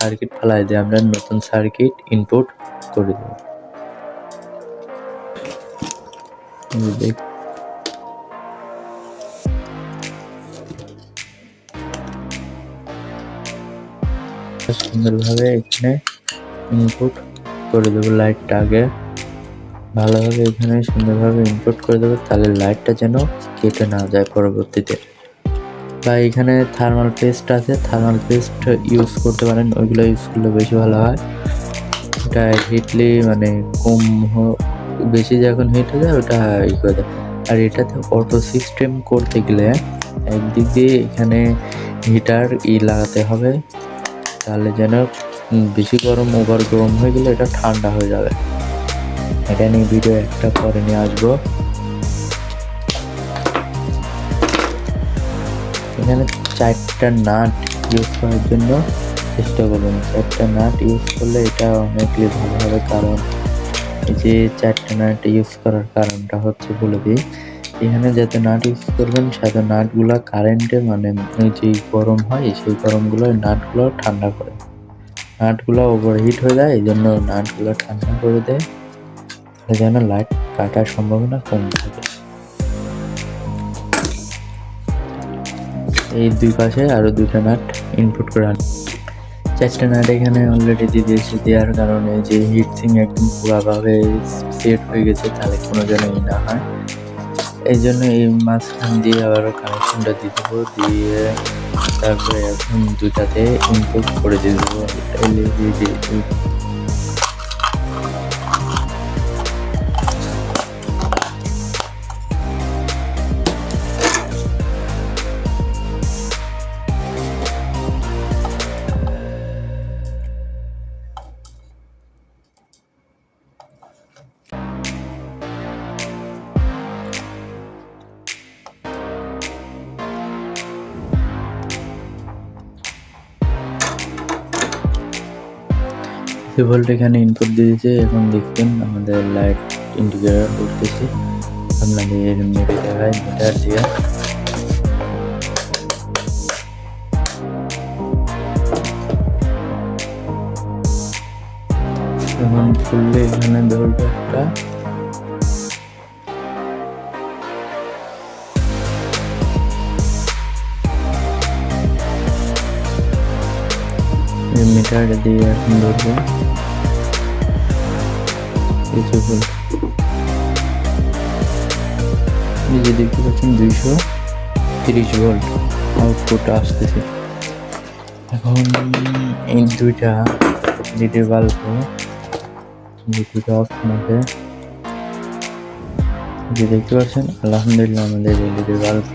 Circuit ফালাই দিয়ে আমরা নতুন সার্কিট ইনপুট করে দেব। সুন্দরভাবে এখানে ইনপুট করে দেবো লাইটটা আগে। ভালোভাবে এখানে সুন্দরভাবে ইনপুট করে দেবো, তাহলে লাইটটা যেন কেটে না যায় পরবর্তীতে। বা এখানে থার্মাল পেস্ট আছে থার্মাল পেস্ট ইউজ করতে পারেন, ওইগুলো ইউজ করলে বেশি ভালো হয়। ওটা হিটলি মানে কম বেশি যখন হিট হয়ে যায়, ওটা ই করে দেয়। আর এটাতে অটো সিস্টেম করতে গেলে একদিক দিয়ে এখানে হিটার ই লাগাতে হবে, তাহলে যেন বেশি গরম ওভার গরম হয়ে গেলে এটা ঠান্ডা হয়ে যাবে। এটা নিয়ে ভিডিও একটা পরে নিয়ে আসব। এখানে চারটা নাট ইউজ করার জন্য চেষ্টা করবেন চারটা নাট ইউজ করলে এটা অনেকই ভালো হবে, কারণ এই যে চারটা নাট ইউজ করার কারণটা হচ্ছে বলে দিই। এখানে যাতে নাট ইউজ করবেন সাথে নাটগুলো কারেন্টে মানে ওই যে গরম হয়, সেই গরমগুলো নাটগুলো ঠান্ডা করে। নাটগুলো ওভারহিট হয়ে যায়, এই জন্য নাটগুলো ঠান্ডা করে দেয়। তাহলে যেন লাইট কাটার সম্ভাবনা কম থাকে। এই দুই পাশে আরও দুইটা নাট ইনপুট করে আন। চারটা নাট এখানে অলরেডি দিয়ে দিয়েছি, দেওয়ার কারণে যে হিট সিং একদম পুরাভাবে সেট হয়ে গেছে, তাহলে কোনো যেন না হয়। এই জন্য এই মাঝখান দিয়ে আবারও কানেকশনটা দিয়ে দেবো দিয়ে তারপরে এখন দুটাতে ইনপুট করে দিয়ে দেবো। LED ভোল্ট এখানে ইনপুট দিয়েছে, এখন দেখবেন আমাদের লাইট ইন্ডিকেটর উঠতেছে। আপনাদের মেপে দেখায় মিটার দিয়ে। এখন খুললে এখানে ধরবে একটা মিটার দিয়ে এখন ধরবো। কিছু ভুল যে দেখতে পাচ্ছেন দুইশো তিরিশ ভোল্ট আউটপুট আসতেছে। এখন এই দুইটা এলইডি বাল্ব দুটো অপশন আছে যে দেখতে পাচ্ছেন, আলহামদুলিল্লাহ আমাদের এলইডি বাল্ব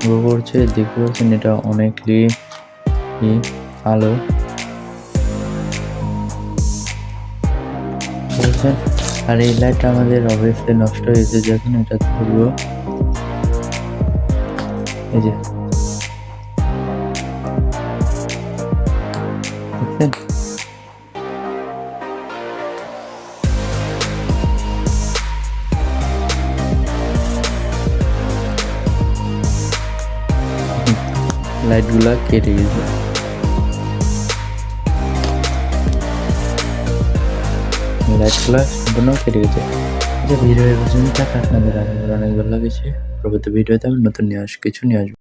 গ্রো করছে দেখতে পাচ্ছেন এটা অনেকলি আলো। বুঝছেন আর এই লাইটটা আমাদের অবভিয়াসলি নষ্ট হয়েছে যখন এটা ধরবো এই যে। লাইটগুলা কেটে গেছে। লাইটগুলো সম্পূর্ণ কেটে গেছে। যে ভিডিও পর্যন্ত আপনাদের আগে অনেক ভালো লাগেছে। পরবর্তী ভিডিওতে আমি নতুন নিয়ে আস, কিছু নিয়ে আসব।